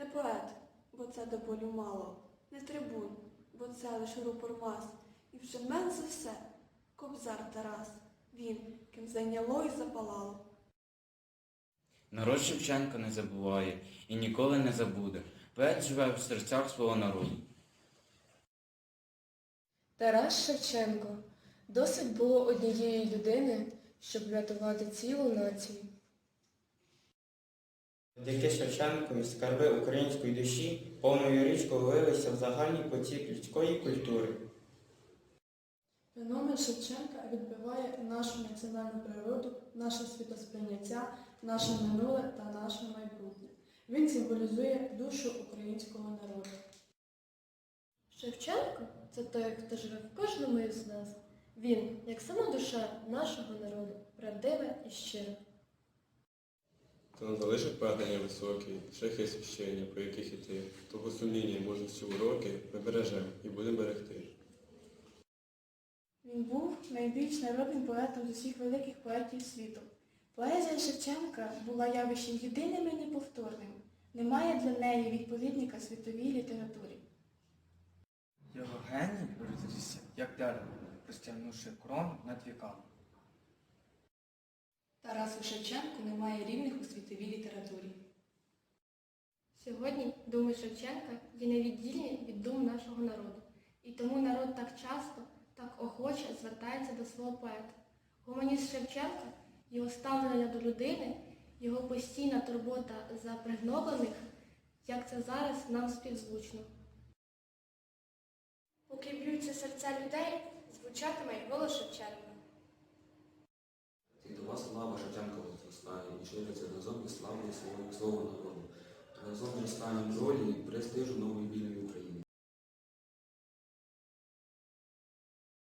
Не поет, бо це до болю мало, не трибун, бо це лише рупор мас. І вже мен за все, кобзар Тарас, він, ким зайняло і запалало. Народ Шевченка не забуває і ніколи не забуде. Поет живе в серцях свого народу. Тарас Шевченко досить було однієї людини, щоб врятувати цілу націю. Завдяки Шевченкові скарби української душі повною річкою вилися в загальний потік людської культури. Феномен Шевченка відбиває нашу національну природу, наше світосприйняття, наше минуле та наше майбутнє. Він символізує душу українського народу. Шевченко це той, хто живе в кожному із нас. Він, як сама душа нашого народу, правдива і щира. Та не залишить прагнення високі, шляхи священня, по яких іти, того сумління і мужності уроки ми бережемо і будемо берегти. Він був найбільш народним поетом з усіх великих поетів світу. Поезія Шевченка була явищем єдиним і неповторним. Немає для неї відповідника світовій літературі. Його геній розрісся, як дерево, розтягнувши крону над віками. Тарасу Шевченку немає рівних у світовій літературі. Сьогодні думи Шевченка є невіддільні від дум нашого народу. І тому народ так часто, так охоче звертається до свого поета. Гуманіст Шевченка, його ставлення до людини, його постійна турбота за пригноблених, як це зараз нам співзвучно. Б'ються серця людей, звучатиме й голос Шевченка. І до вас слава Шевченка зростає, і свого народу. Разом зростанням ролі і престижу нової